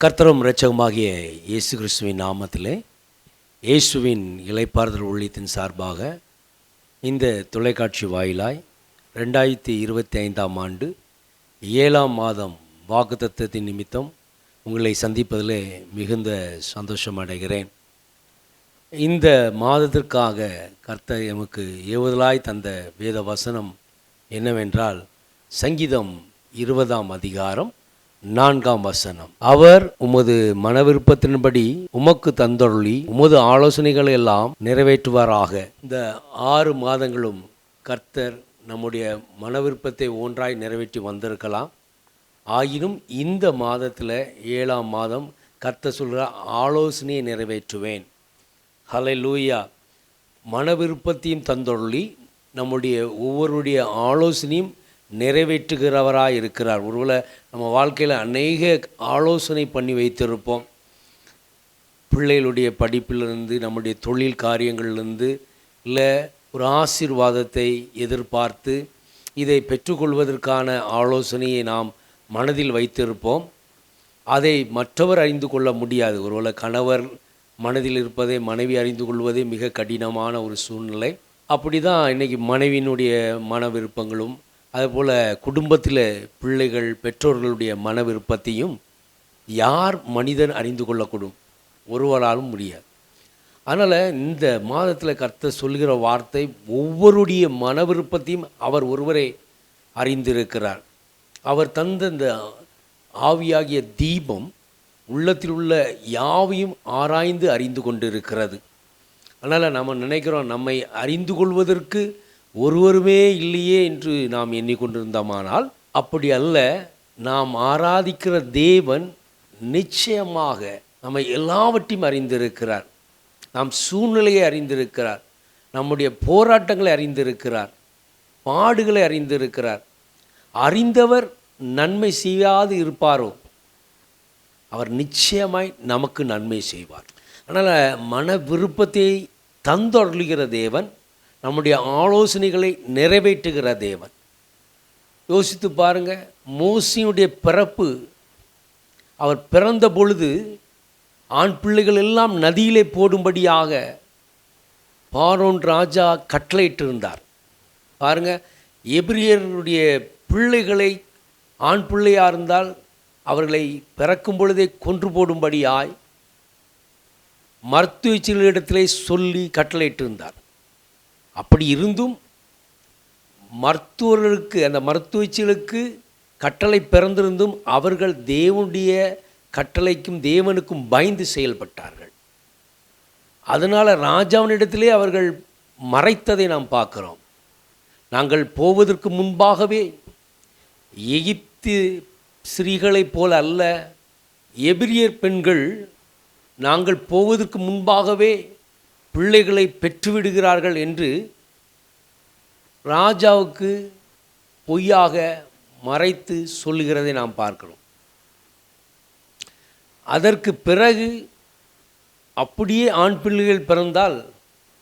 கர்த்தரும் இரட்சகமாகிய இயேசு கிறிஸ்துவின் நாமத்திலே இயேசுவின் இலைப்பாறுதல் ஊழியத்தின் சார்பாக இந்த தொலைக்காட்சி வாயிலாய் ரெண்டாயிரத்தி இருபத்தி ஐந்தாம் ஆண்டு ஏழாம் மாதம் வாக்குத்தத்தின் நிமித்தம் உங்களை சந்திப்பதிலே மிகுந்த சந்தோஷம் அடைகிறேன். இந்த மாதத்திற்காக கர்த்தர் எமக்கு ஏவுதலாய் தந்த வேத வசனம் என்னவென்றால் சங்கீதம் இருபதாம் அதிகாரம் நான்காம் வசனம். அவர் உமது மனவிருப்பத்தின்படி உமக்கு தந்தொருளி உமது ஆலோசனைகளை எல்லாம் நிறைவேற்றுவாராக. இந்த ஆறு மாதங்களும் கர்த்தர் நம்முடைய மனவிருப்பத்தை ஒன்றாய் நிறைவேற்றி வந்திருக்கலாம். ஆயினும் இந்த மாதத்தில் ஏழாம் மாதம் கர்த்தர் சொல்கிற ஆலோசனையை நிறைவேற்றுவேன். ஹலை லூயா மன விருப்பத்தையும் தந்தொருளி நம்முடைய ஒவ்வொருடைய ஆலோசனையும் நிறைவேற்றுகிறவராக இருக்கிறார் ஒருவேளை நம்ம வாழ்க்கையில் அநேக ஆலோசனை பண்ணி வைத்திருப்போம். பிள்ளைகளுடைய படிப்பிலிருந்து நம்முடைய தொழில் காரியங்கள்லேருந்து இல்லை ஒரு ஆசீர்வாதத்தை எதிர்பார்த்து இதை பெற்றுக்கொள்வதற்கான ஆலோசனையை நாம் மனதில் வைத்திருப்போம். அதை மற்றவர் அறிந்து கொள்ள முடியாது. ஒருவேளை கணவர் மனதில் இருப்பதை மனைவி அறிந்து கொள்வதே மிக கடினமான ஒரு சூழ்நிலை. அப்படி தான் இன்றைக்கி மனைவியினுடைய மன விருப்பங்களும் அதுபோல் குடும்பத்தில் பிள்ளைகள் பெற்றோர்களுடைய மன விருப்பத்தையும் யார் மனிதன் அறிந்து கொள்ளக்கூடும்? ஒருவராலும் முடியாது. அதனால் இந்த மாதத்தில் கர்த்தர் சொல்கிற வார்த்தை ஒவ்வொருடைய மன விருப்பத்தையும் அவர் ஒருவரே அறிந்திருக்கிறார். அவர் தந்த இந்த ஆவியாகிய தீபம் உள்ளத்தில் உள்ள யாவையும் ஆராய்ந்து அறிந்து கொண்டிருக்கிறது. அதனால் நம்ம நினைக்கிறோம் நம்மை அறிந்து கொள்வதற்கு ஒருவருமே இல்லையே என்று நாம் எண்ணிக்கொண்டிருந்தோமானால் அப்படி அல்ல. நாம் ஆராதிக்கிற தேவன் நிச்சயமாக நம்மை எல்லாவற்றையும் அறிந்திருக்கிறார். நாம் சூழ்நிலையை அறிந்திருக்கிறார். நம்முடைய போராட்டங்களை அறிந்திருக்கிறார். பாடுகளை அறிந்திருக்கிறார். அறிந்தவர் நன்மை செய்யாது இருப்பாரோ? அவர் நிச்சயமாய் நமக்கு நன்மை செய்வார். அதனால் மன விருப்பத்தை தந்தொருளுகிற தேவன் நம்முடைய ஆலோசனைகளை நிறைவேற்றுகிற தேவன். யோசித்து பாருங்க மோசியுடைய பிறப்பு அவர் பிறந்த பொழுது ஆண் பிள்ளைகள் எல்லாம் நதியிலே போடும்படியாக பாரோன் ராஜா கட்டளையிட்டிருந்தார். பாருங்கள் எபிரியருடைய பிள்ளைகளை ஆண் பிள்ளையாக இருந்தால் அவர்களை பிறக்கும் பொழுதே கொன்று போடும்படியாய் மருத்துவச்சிகளிடத்திலே சொல்லி கட்டளையிட்டிருந்தார். அப்படி இருந்தும் மருத்துவர்களுக்கு அந்த மருத்துவச்சிகளுக்கு கட்டளை பிறந்திருந்தும் அவர்கள் தேவனுடைய கட்டளைக்கும் தேவனுக்கும் பயந்து செயல்பட்டார்கள். அதனால் ராஜாவினிடத்திலே அவர்கள் மறைத்ததை நாம் பார்க்குறோம். நாங்கள் போவதற்கு முன்பாகவே எகிப்து ஸ்ரீகளைப் போல அல்ல எபிரியர் பெண்கள் நாங்கள் போவதற்கு முன்பாகவே பிள்ளைகளை பெற்றுவிடுகிறார்கள் என்று ராஜாவுக்கு பொய்யாக மறைத்து சொல்லுகிறதை நாம் பார்க்கிறோம். அதற்கு பிறகு அப்படியே ஆண் பிள்ளைகள் பிறந்தால்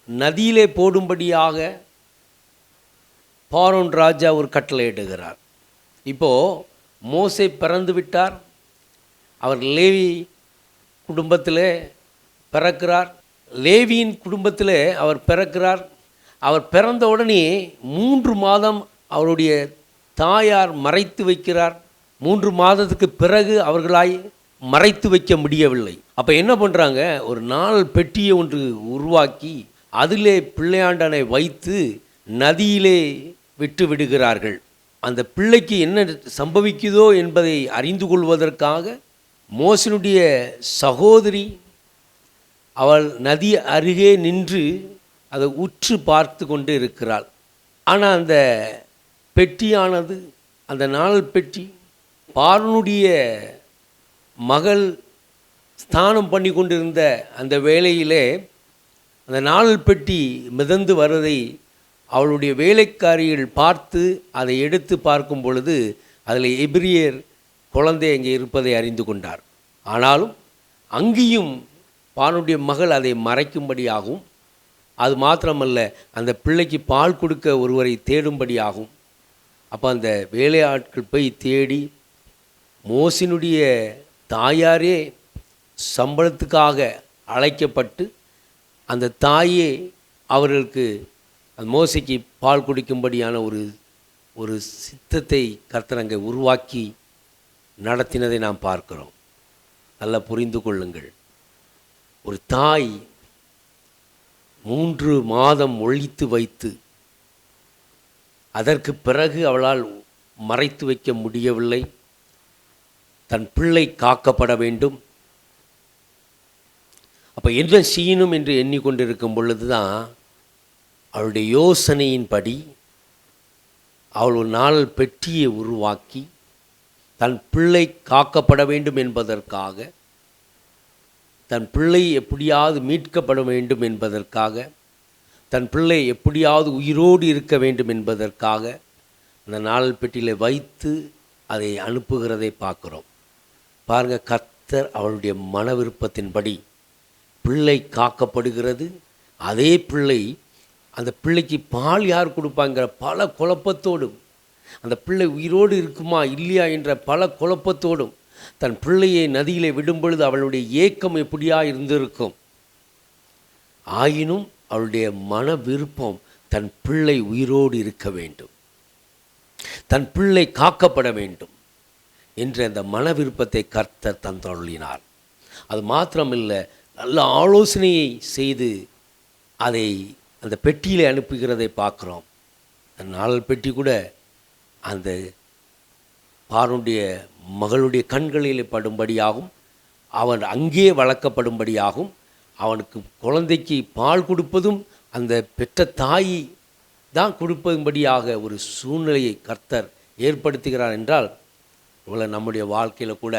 நதியிலே போடும்படியாக பாரோன் ராஜா ஒரு கட்டளையிடுகிறார் இப்போது மோசை பிறந்து விட்டார். அவர் லேவி குடும்பத்தில் பிறக்கிறார். லேவியின் குடும்பத்தில் அவர் பிறக்கிறார். அவர் பிறந்த உடனே மூன்று மாதம் அவருடைய தாயார் மறைத்து வைக்கிறார். மூன்று மாதத்துக்கு பிறகு அவர்களாய் மறைத்து வைக்க முடியவில்லை. அப்போ என்ன பண்ணுறாங்க ஒரு நாள் பெட்டியை ஒன்று உருவாக்கி அதிலே பிள்ளையாண்டனை வைத்து நதியிலே விட்டு விடுகிறார்கள். அந்த பிள்ளைக்கு என்ன சம்பவிக்குதோ என்பதை அறிந்து கொள்வதற்காக மோசனுடைய சகோதரி அவள் நதி அருகே நின்று அதை உற்று பார்த்து கொண்டு இருக்கிறாள். ஆனால் அந்த பெட்டியானது அந்த நாள் பெட்டி பார்வனுடைய மகள் ஸ்தானம் பண்ணி கொண்டிருந்த அந்த வேளையிலே அந்த நாள் பெட்டி மிதந்து வருவதை அவளுடைய வேலைக்காரிகள் பார்த்து அதை எடுத்து பார்க்கும் பொழுது அதில் எபிரியர் குழந்தை அங்கே இருப்பதை அறிந்து கொண்டார். ஆனாலும் அங்கேயும் பானுடைய மகள் அதை மறைக்கும்படியாகவும் அது மாத்திரமல்ல அந்த பிள்ளைக்கு பால் கொடுக்க ஒருவரை தேடும்படியாகும். அப்போ அந்த வேலையாட்கள் போய் தேடி மோசினுடைய தாயாரே சம்பளத்துக்காக அழைக்கப்பட்டு அந்த தாயே அவர்களுக்கு அந்த மோசைக்கு பால் குடிக்கும்படியான ஒரு ஒரு சித்தத்தை கர்த்தரங்க உருவாக்கி நடத்தினதை நாம் பார்க்கிறோம். நல்லா புரிந்து கொள்ளுங்கள். ஒரு தாய் மூன்று மாதம் ஒழித்து வைத்து அதற்கு பிறகு அவளால் மறைத்து வைக்க முடியவில்லை. தன் பிள்ளை காக்கப்பட வேண்டும். அப்போ என்ன செய்யணும் என்று எண்ணிக்கொண்டிருக்கும் பொழுது தான் அவளுடைய யோசனையின்படி அவள் ஒரு நாள் பெட்டியை உருவாக்கி தன் பிள்ளை காக்கப்பட வேண்டும் என்பதற்காக தன் பிள்ளை எப்படியாவது மீட்கப்பட வேண்டும் என்பதற்காக தன் பிள்ளை எப்படியாவது உயிரோடு இருக்க வேண்டும் என்பதற்காக அந்த நாள் பெட்டியில் வைத்து அதை அனுப்புகிறதை பார்க்குறோம். பாருங்க கர்த்தர் அவளுடைய மன விருப்பத்தின்படி பிள்ளை காக்கப்படுகிறது. அதே பிள்ளை அந்த பிள்ளைக்கு பால் யார் கொடுப்பாங்கிற பல குழப்பத்தோடும் அந்த பிள்ளை உயிரோடு இருக்குமா இல்லையா என்ற பல குழப்பத்தோடும் தன் பிள்ளையை நதியிலே விடும் பொழுது அவளுடைய ஏக்கம் எப்படியா இருந்திருக்கும்? ஆயினும் அவளுடைய மன விருப்பம் தன் பிள்ளை உயிரோடு இருக்க வேண்டும். தன் பிள்ளை காக்கப்பட வேண்டும் என்ற அந்த மன விருப்பத்தை கர்த்தர் தந்தருளினார். அது மாத்திரமில்லை நல்ல ஆலோசனையை செய்து அதை அந்த பெட்டியில் அனுப்புகிறதை பார்க்குறோம். அந்த பெட்டி கூட அந்த பாருடைய மகளுடைய கண்களில் படும்படியாகும் அவன் அங்கே வளர்க்கப்படும்படியாகும் அவனுக்கு குழந்தைக்கு பால் கொடுப்பதும் அந்த பெற்ற தாய் தான் கொடுப்பதும்படியாக ஒரு சூழ்நிலையை கர்த்தர் ஏற்படுத்துகிறார் என்றால் இவ்வளோ நம்முடைய வாழ்க்கையில் கூட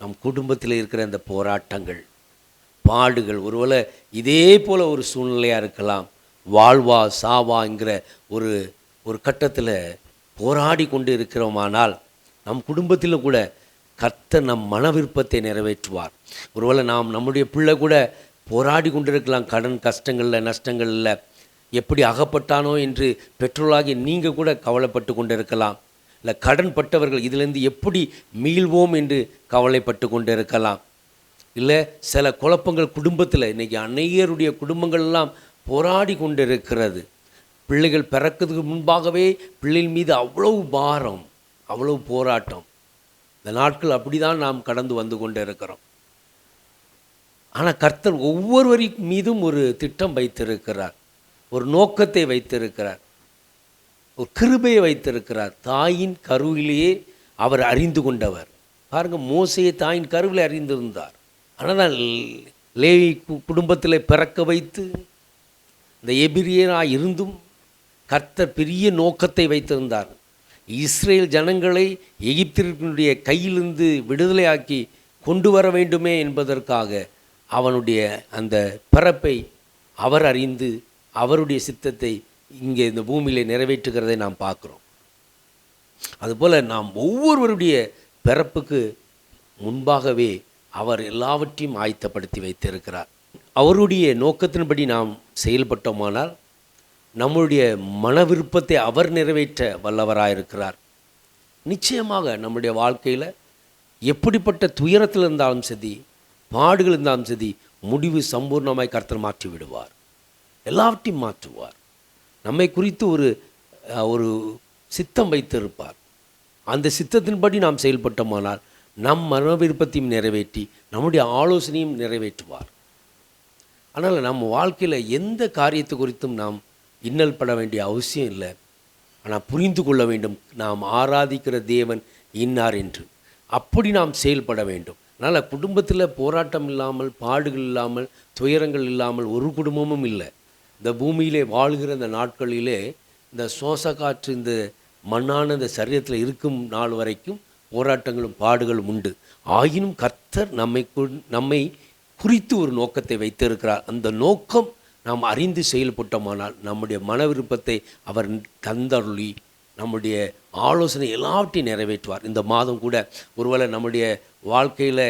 நம் குடும்பத்தில் இருக்கிற இந்த போராட்டங்கள் பாடுகள் ஒருவேளை இதே போல் ஒரு சூழ்நிலையாக இருக்கலாம் வாழ்வா சாவாங்கிற ஒரு ஒரு கட்டத்தில் போராடி கொண்டு இருக்கிறோமானால் நம் குடும்பத்தில் கூட கர்த்தர் நம் மன விருப்பத்தை நிறைவேற்றுவார். ஒருவேளை நாம் நம்முடைய பிள்ளை கூட போராடி கொண்டிருக்கலாம் கடன் கஷ்டங்களில் நஷ்டங்களில். எப்படி அகப்பட்டானோ என்று பெற்றோராகி நீங்கள் கூட கவலைப்பட்டு கொண்டிருக்கலாம் இல்லை கடன் பட்டவர்கள் இதிலிருந்து எப்படி மீள்வோம் என்று கவலைப்பட்டு கொண்டிருக்கலாம் இல்லை சில குழப்பங்கள் குடும்பத்தில் இன்றைக்கி அநேகருடைய குடும்பங்கள் எல்லாம் போராடி கொண்டிருக்கிறது பிள்ளைகள் பிறக்கிறதுக்கு முன்பாகவே பிள்ளைகள் மீது அவ்வளவு பாரம் அவ்வளவு போராட்டம். இந்த நாட்கள் அப்படி தான் நாம் கடந்து வந்து கொண்டு இருக்கிறோம். ஆனால் கர்த்தர் ஒவ்வொருவரி மீதும் ஒரு திட்டம் வைத்திருக்கிறார். ஒரு நோக்கத்தை வைத்திருக்கிறார். ஒரு கிருபையை வைத்திருக்கிறார். தாயின் கருவிலேயே அவர் அறிந்து கொண்டவர். பாருங்கள் மோசையை தாயின் கருவில் அறிந்திருந்தார். ஆனால் தான் லேவி கு- குடும்பத்தில் பிறக்க வைத்து இந்த எபிரியராக இருந்தும் கர்த்தர் பெரிய நோக்கத்தை வைத்திருந்தார். இஸ்ரேல் ஜனங்களை எகிப்தினுடைய கையிலிருந்து விடுதலையாக்கி கொண்டு வர வேண்டுமே என்பதற்காக அவனுடைய அந்த பிறப்பை அவர் அறிந்து அவருடைய சித்தத்தை இங்கே இந்த பூமியில் நிறைவேற்றுகிறதை நாம் பார்க்குறோம். அதுபோல் நாம் ஒவ்வொருவருடைய பிறப்புக்கு முன்பாகவே அவர் எல்லாவற்றையும் ஆயத்தப்படுத்தி வைத்திருக்கிறார். அவருடைய நோக்கத்தின்படி நாம் செயல்பட்டோமானால் நம்முடைய மன விருப்பத்தை அவர் நிறைவேற்ற வல்லவராயிருக்கிறார். நிச்சயமாக நம்முடைய வாழ்க்கையில் எப்படிப்பட்ட துயரத்தில் இருந்தாலும் சரி பாடுகள் இருந்தாலும் சரி முடிவு சம்பூர்ணமாய் கர்த்தர் மாற்றி விடுவார். எல்லாவற்றையும் மாற்றுவார். நம்மை குறித்து ஒரு ஒரு சித்தம் வைத்திருப்பார். அந்த சித்தத்தின்படி நாம் செயல்பட்டோமானால் நம் மன விருப்பத்தையும் நிறைவேற்றி நம்முடைய ஆலோசனையும் நிறைவேற்றுவார். ஆனால் நம்ம வாழ்க்கையில் எந்த காரியத்தை குறித்தும் நாம் இன்னல் பட வேண்டிய அவசியம் இல்லை. ஆனால் புரிந்து கொள்ள வேண்டும் நாம் ஆராதிக்கிற தேவன் இன்னார் என்று. அப்படி நாம் செயல்பட வேண்டும். அதனால் குடும்பத்தில் போராட்டம் இல்லாமல் பாடுகள் இல்லாமல் துயரங்கள் இல்லாமல் ஒரு குடும்பமும் இல்லை. இந்த பூமியிலே வாழ்கிற இந்த நாட்களிலே இந்த சுவாச காற்று இந்த மண்ணான இந்த சரீரத்தில் இருக்கும் நாள் வரைக்கும் போராட்டங்களும் பாடுகளும் உண்டு. ஆயினும் கர்த்தர் நம்மை நம்மை குறித்து ஒரு நோக்கத்தை வைத்திருக்கிறார். அந்த நோக்கம் நாம் அறிந்து செயல்பட்டோமானால் நம்முடைய மன விருப்பத்தை அவர் தந்தருளி நம்முடைய ஆலோசனை எல்லாவற்றையும் நிறைவேற்றுவார். இந்த மாதம் கூட ஒருவேளை நம்முடைய வாழ்க்கையில்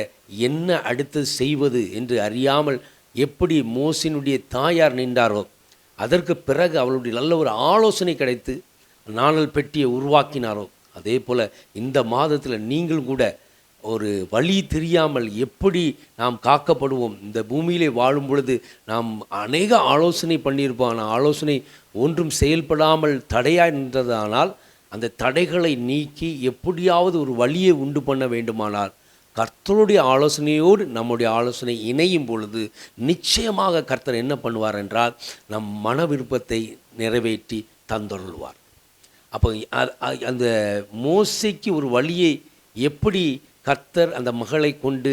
என்ன அடுத்தது செய்வது என்று அறியாமல் எப்படி மோசினுடைய தாயார் நின்றாரோ அதற்கு பிறகு அவளுடைய நல்ல ஒரு ஆலோசனை கிடைத்து நாணல் பெட்டியை உருவாக்கினாரோ அதே போல் இந்த மாதத்தில் நீங்களும் கூட ஒரு வழி தெரியாமல் எப்படி நாம் காக்கப்படுவோம்? இந்த பூமியிலே வாழும் பொழுது நாம் அநேக ஆலோசனை பண்ணியிருப்போம். ஆனால் ஆலோசனை ஒன்றும் செயல்படாமல் தடையாக நின்றதானால் அந்த தடைகளை நீக்கி எப்படியாவது ஒரு வழியை உண்டு பண்ண வேண்டுமானால் கர்த்தருடைய ஆலோசனையோடு நம்முடைய ஆலோசனை இணையும் பொழுது நிச்சயமாக கர்த்தர் என்ன பண்ணுவார் என்றால் நம் மன விருப்பத்தை நிறைவேற்றி தந்தருள்வார். அப்போ அந்த மோசைக்கு ஒரு வழியை எப்படி கர்த்தர் அந்த மகளை கொண்டு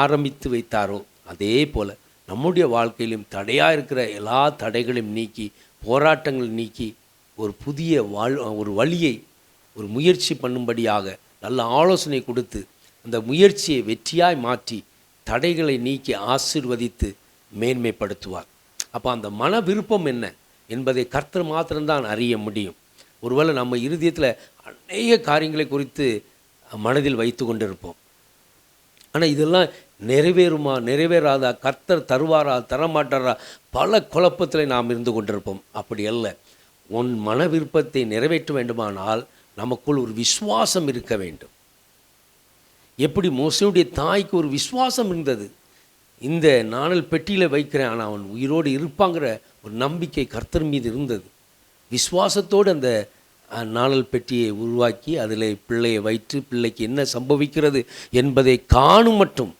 ஆரம்பித்து வைத்தாரோ அதே போல் நம்முடைய வாழ்க்கையிலும் தடையாக இருக்கிற எல்லா தடைகளையும் நீக்கி போராட்டங்கள் நீக்கி ஒரு புதிய வாழ் ஒரு வழியை ஒரு முயற்சி பண்ணும்படியாக நல்ல ஆலோசனை கொடுத்து அந்த முயற்சியை வெற்றியாய் மாற்றி தடைகளை நீக்கி ஆசீர்வதித்து மேன்மைப்படுத்துவார். அப்போ அந்த மன விருப்பம் என்ன என்பதை கர்த்தர் மாத்திரம்தான் அறிய முடியும். ஒருவேளை நம்ம இருதயத்தில் அநேக காரியங்களை குறித்து மனதில் வைத்து கொண்டிருப்போம். ஆனால் இதெல்லாம் நிறைவேறுமா நிறைவேறாதா கர்த்தர் தருவாரா தரமாட்டாரா பல குழப்பத்தில் நாம் இருந்து கொண்டிருப்போம். அப்படி அல்ல. உன் மன விருப்பத்தை நிறைவேற்ற வேண்டுமானால் நமக்குள் ஒரு விசுவாசம் இருக்க வேண்டும். எப்படி மோசனுடைய தாய்க்கு ஒரு விசுவாசம் இருந்தது? இந்த நாணல் பெட்டியில் வைக்கிறேன். ஆனால் அவன் உயிரோடு இருப்பாங்கிற ஒரு நம்பிக்கை கர்த்தர் மீது இருந்தது. விசுவாசத்தோடு அந்த நாணல் பெட்டியை உருவாக்கி அதில் பிள்ளையை வைத்து பிள்ளைக்கு என்ன சம்பவிக்கிறது என்பதை காணும் மட்டும்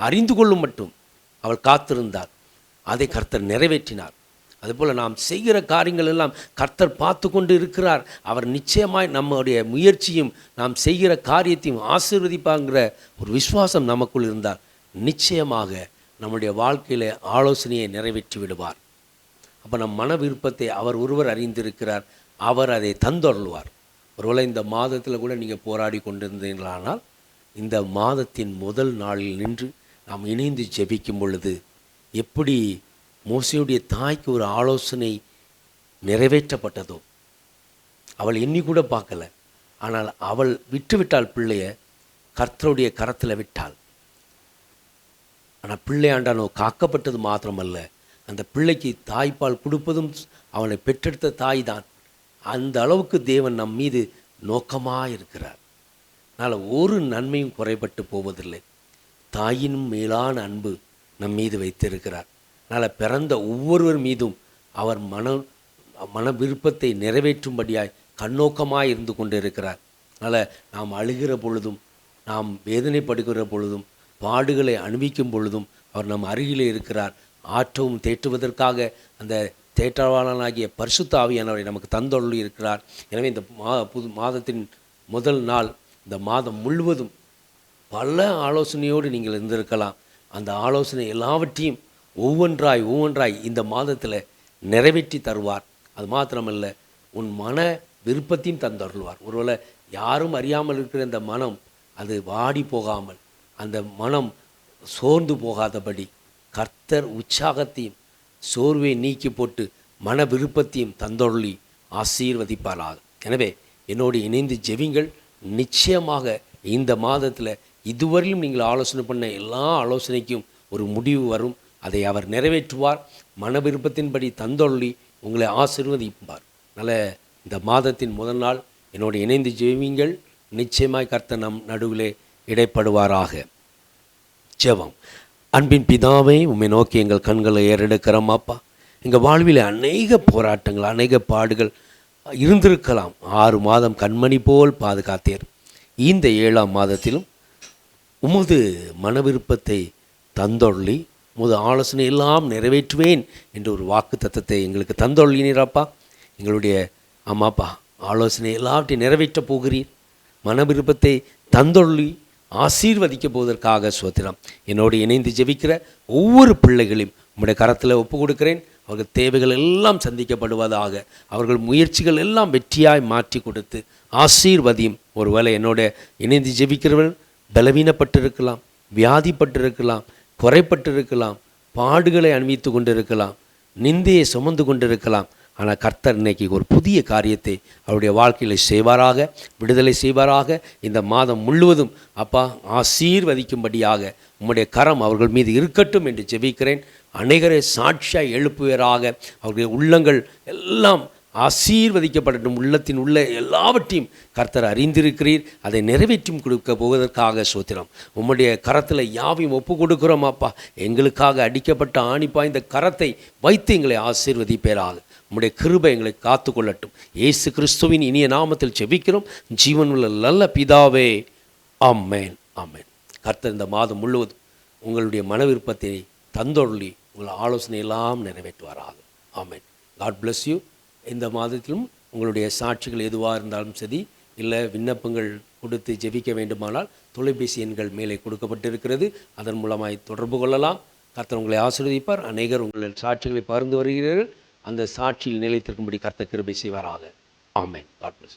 அறிந்து கொள்ளும் மட்டும் அவள் காத்திருந்தார் அதை கர்த்தர் நிறைவேற்றினார். அதுபோல் நாம் செய்கிற காரியங்கள் எல்லாம் கர்த்தர் பார்த்து கொண்டு இருக்கிறார். அவர் நிச்சயமாய் நம்முடைய முயற்சியும் நாம் செய்கிற காரியத்தையும் ஆசீர்வதிப்பாங்கிற ஒரு விசுவாசம் நமக்குள் இருந்தால் நிச்சயமாக நம்முடைய வாழ்க்கையில் ஆலோசனையை நிறைவேற்றி விடுவார். அப்போ நம் மன விருப்பத்தை அவர் ஒருவர் அறிந்திருக்கிறார். அவர் அதை தந்தொருள்வார். ஒருவேளை இந்த மாதத்தில் கூட நீங்கள் போராடி கொண்டிருந்தீங்களானால் இந்த மாதத்தின் முதல் நாளில் நின்று நாம் இணைந்து ஜெபிக்கும் பொழுது எப்படி மோசையுடைய தாய்க்கு ஒரு ஆலோசனை நிறைவேற்றப்பட்டதோ அவள் எண்ணி கூட பார்க்கல. ஆனால் அவள் விட்டுவிட்டாள் பிள்ளைய கர்த்தருடைய கரத்தில் விட்டாள். ஆனால் பிள்ளையாண்டானோ காக்கப்பட்டது மாத்திரமல்ல அந்த பிள்ளைக்கு தாய்ப்பால் கொடுப்பதும் அவனை பெற்றெடுத்த தாய் தான் அந்த அளவுக்கு தேவன் நம் மீது நோக்கமாக இருக்கிறார். அதனால் ஒரு நன்மையும் குறைபட்டு போவதில்லை. தாயினும் மேலான அன்பு நம் மீது வைத்திருக்கிறார். அதனால் பிறந்த ஒவ்வொருவர் மீதும் அவர் மன மன விருப்பத்தை நிறைவேற்றும்படியாய் கண்ணோக்கமாக இருந்து கொண்டு இருக்கிறார் அதனால் நாம் அழுகிற பொழுதும் நாம் வேதனைப்படுகிற பொழுதும் பாடுகளை அணிவிக்கும் பொழுதும் அவர் நம் அருகிலே இருக்கிறார். ஆற்றவும் தேற்றுவதற்காக அந்த தேற்றவாளனாகிய பரிசுத்த ஆவியானவரை நமக்கு தந்தொள்ளி இருக்கிறார். எனவே இந்த மா புது மாதத்தின் முதல் நாள் இந்த மாதம் முழுவதும் பல ஆலோசனையோடு நீங்கள் இருந்திருக்கலாம். அந்த ஆலோசனை எல்லாவற்றையும் ஒவ்வொன்றாய் ஒவ்வொன்றாய் இந்த மாதத்தில் நிறைவேற்றி தருவார். அது மாத்திரமல்ல உன் மன விருப்பத்தையும் தந்தருள்வார். ஒருவேளை யாரும் அறியாமல் இருக்கிற இந்த மனம் அது வாடி போகாமல் அந்த மனம் சோர்ந்து போகாதபடி கர்த்தர் உற்சாகத்தையும் சோர்வை நீக்கி போட்டு மன விருப்பத்தையும் தந்தொள்ளி ஆசீர்வதிப்பாராக. எனவே என்னோடு இணைந்து ஜெவிங்கள் நிச்சயமாக இந்த மாதத்தில் இதுவரையிலும் நீங்கள் ஆலோசனை பண்ண எல்லா ஆலோசனைக்கும் ஒரு முடிவு வரும். அதை அவர் நிறைவேற்றுவார். மன விருப்பத்தின்படி தந்தொள்ளி உங்களை ஆசீர்வதிப்பார். நல்ல இந்த மாதத்தின் முதல் நாள். என்னோடு இணைந்து ஜெவிங்கள் நிச்சயமாய் கர்த்த நம் நடுவிலே இடைப்படுவாராக. ஜெபம். அன்பின் பிதாவை உம்மை நோக்கி எங்கள் கண்களை ஏறெடுக்கிறோம் அப்பா. எங்கள் வாழ்வில் அநேக போராட்டங்கள் அநேக பாடுகள் இருந்திருக்கலாம். ஆறு மாதம் கண்மணி போல் பாதுகாத்தீர். இந்த ஏழாம் மாதத்திலும் உமது மன விருப்பத்தை தந்தொள்ளி உமது ஆலோசனை எல்லாம் நிறைவேற்றுவேன் என்ற ஒரு வாக்கு தத்தத்தை எங்களுக்கு தந்தொள்ளினீராப்பா எங்களுடைய ஆமாப்பா ஆலோசனை எல்லாவற்றையும் நிறைவேற்றப் போகிறீர். மன விருப்பத்தை தந்தொள்ளி ஆசீர்வதிக்க போவதற்காக சோத்திரம் என்னோடு இணைந்து ஜெபிக்கிற ஒவ்வொரு பிள்ளைகளையும் உங்களுடைய கரத்தில் ஒப்பு கொடுக்கிறேன் அவர்கள் தேவைகள் எல்லாம் சந்திக்கப்படுவதாக அவர்கள் முயற்சிகள் எல்லாம் வெற்றியாய் மாற்றி கொடுத்து ஆசீர்வதியும். ஒருவேளை என்னோட இணைந்து ஜெபிக்கிறவர்கள் பலவீனப்பட்டிருக்கலாம் வியாதிப்பட்டிருக்கலாம் குறைப்பட்டிருக்கலாம் பாடுகளை அணிவித்து கொண்டிருக்கலாம் நிந்தையை சுமந்து கொண்டிருக்கலாம் ஆனால் கர்த்தர் இன்னைக்கு ஒரு புதிய காரியத்தை அவருடைய வாழ்க்கையில் செய்வாராக விடுதலை செய்வாராக. இந்த மாதம் முழுவதும் அப்பா ஆசீர்வதிக்கும்படியாக உம்முடைய கரம் அவர்கள் மீது இருக்கட்டும் என்று ஜெபிக்கிறேன். அநேகரை சாட்சியாக எழுப்புவராக. அவருடைய உள்ளங்கள் எல்லாம் ஆசீர்வதிக்கப்படட்டும். உள்ளத்தின் உள்ள எல்லாவற்றையும் கர்த்தர் அறிந்திருக்கிறீர். அதை நிறைவேற்றும் கொடுக்க போவதற்காக சோத்திரம். உம்முடைய கரத்தில் யாவையும் ஒப்பு கொடுக்கிறோம் அப்பா. எங்களுக்காக அடிக்கப்பட்ட ஆணிப்பா இந்த கரத்தை வைத்து எங்களை ஆசீர்வதிப்பேராக. உம்முடைய கிருபை எங்களை காத்து கொள்ளட்டும் இயேசு கிறிஸ்துவின் இனிய நாமத்தில் செபிக்கிறோம் ஜீவனுள்ள நல்ல பிதாவே ஆமென் ஆமென். கர்த்தர் இந்த மாதம் முழுவதும் உங்களுடைய மன விருப்பத்தை தந்தொருளி உங்கள் ஆலோசனை எல்லாம் நிறைவேற்றுவாராக. ஆமேன். காட் பிளஸ் யூ இந்த மாதத்திலும் உங்களுடைய சாட்சிகள் எதுவாக இருந்தாலும் சரி இல்லை விண்ணப்பங்கள் கொடுத்து ஜெபிக்க வேண்டுமானால் தொலைபேசி எண்கள் மேலே கொடுக்கப்பட்டிருக்கிறது. அதன் மூலமாய் தொடர்பு கொள்ளலாம். கர்த்தர் உங்களை ஆசீர்வதிப்பார். அநேகர் உங்கள் சாட்சிகளை பகிர்ந்து வருகிறீர்கள். அந்த சாட்சியில் நிலைத்திருக்கும்படி கர்த்த கிருபை செய்வாராக ஆமேன் காட் பிளஸ்.